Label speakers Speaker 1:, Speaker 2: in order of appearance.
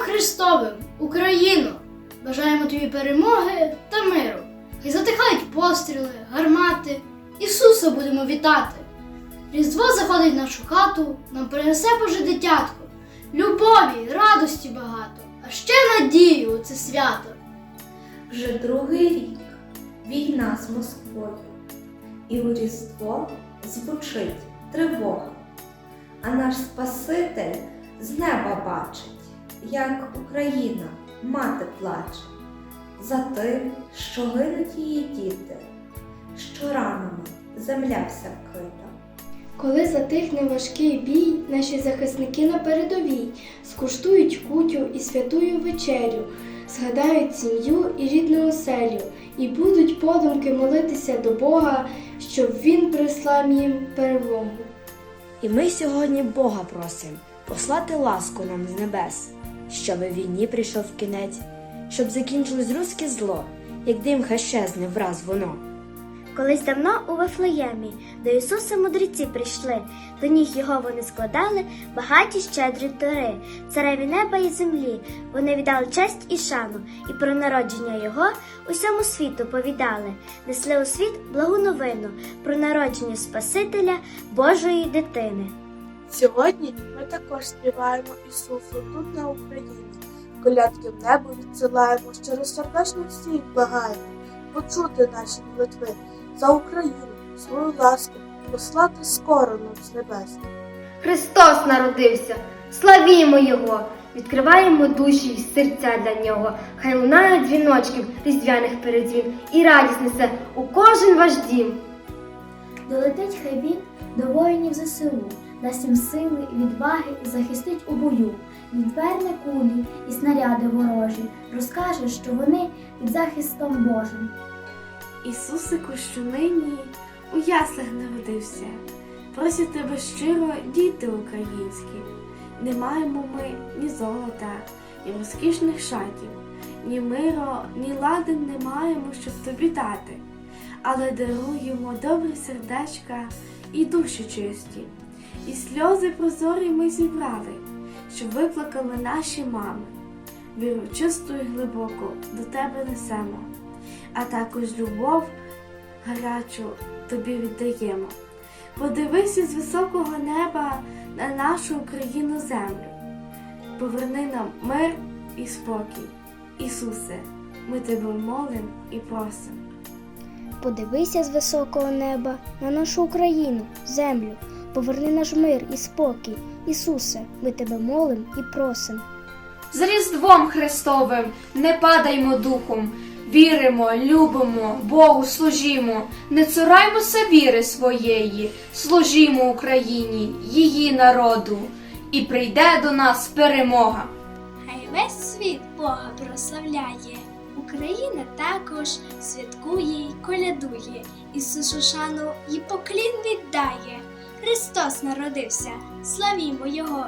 Speaker 1: Христовим, Україно! Бажаємо тобі перемоги та миру. Хай затихають постріли, гармати. Ісуса будемо вітати. Різдво заходить в нашу хату, нам принесе Боже дитятко. Любові, радості багато, а ще надію у це свято.
Speaker 2: Вже другий рік війна з Москвою, і у Різдво звучить тривога, а наш Спаситель з неба бачить, як Україна, мати плаче, за тим, що гинуть її діти, що ранами земля вся вкрита.
Speaker 3: Коли затихне важкий бій, наші захисники на передовій скуштують кутю і святую вечерю, згадають сім'ю і рідну оселю, і будуть подумки молитися до Бога, щоб він прислав їм перемогу.
Speaker 4: І ми сьогодні Бога просим послати ласку нам з небес, щоб війні прийшов кінець, щоб закінчилось руське зло, як дим хай щезне враз воно.
Speaker 5: Колись давно у Вифлеємі до Ісуса мудреці прийшли, до ніг його вони складали багаті щедрі дари, цареві неба і землі. Вони віддали честь і шану, і про народження його усьому світу повідали, несли у світ благу новину про народження Спасителя Божої дитини.
Speaker 6: Сьогодні ми також співаємо Ісусу тут на Україні. Колядки в небо відсилаємо, щиросердечно всіх благаємо, почути наші молитви за Україну, свою ласку, послати скоро нам з небес.
Speaker 7: Христос народився, славімо Його! Відкриваємо душі й серця для нього. Хай лунає дзвіночків різдвяних передзвін і радість несе у кожен ваш дім.
Speaker 8: Долетить хай він до воїнів ЗСУ, дасть їм сили, відваги і захистить у бою, відверне кулі і снаряди ворожі, розкаже, що вони під захистом Божим.
Speaker 9: Ісусику, що нині у яслах народився, просять тебе щиро, діти українські. Не маємо ми ні золота, ні розкішних шатів, ні миру, ні лади не маємо, щоб тобі дати, але даруємо добрі сердечка і душі чисті, і сльози прозорі ми зібрали, щоб виплакали наші мами. Віру чисту і глибоку до тебе несемо а також любов гарячу тобі віддаємо. Подивися з високого неба на нашу Україну землю. Поверни нам мир і спокій. Ісусе, ми тебе молим і просимо.
Speaker 3: Подивися з високого неба на нашу Україну, землю, поверни наш мир і спокій. Ісусе, ми тебе молим і просим.
Speaker 10: З Різдвом Христовим не падаймо духом, віримо, любимо, Богу служімо, не цураймося віри своєї, служімо Україні, її народу, і прийде до нас перемога.
Speaker 11: Хай весь світ Бога прославляє. Україна також святкує й колядує, Ісусу шану і поклін віддає. Христос народився, славімо Його,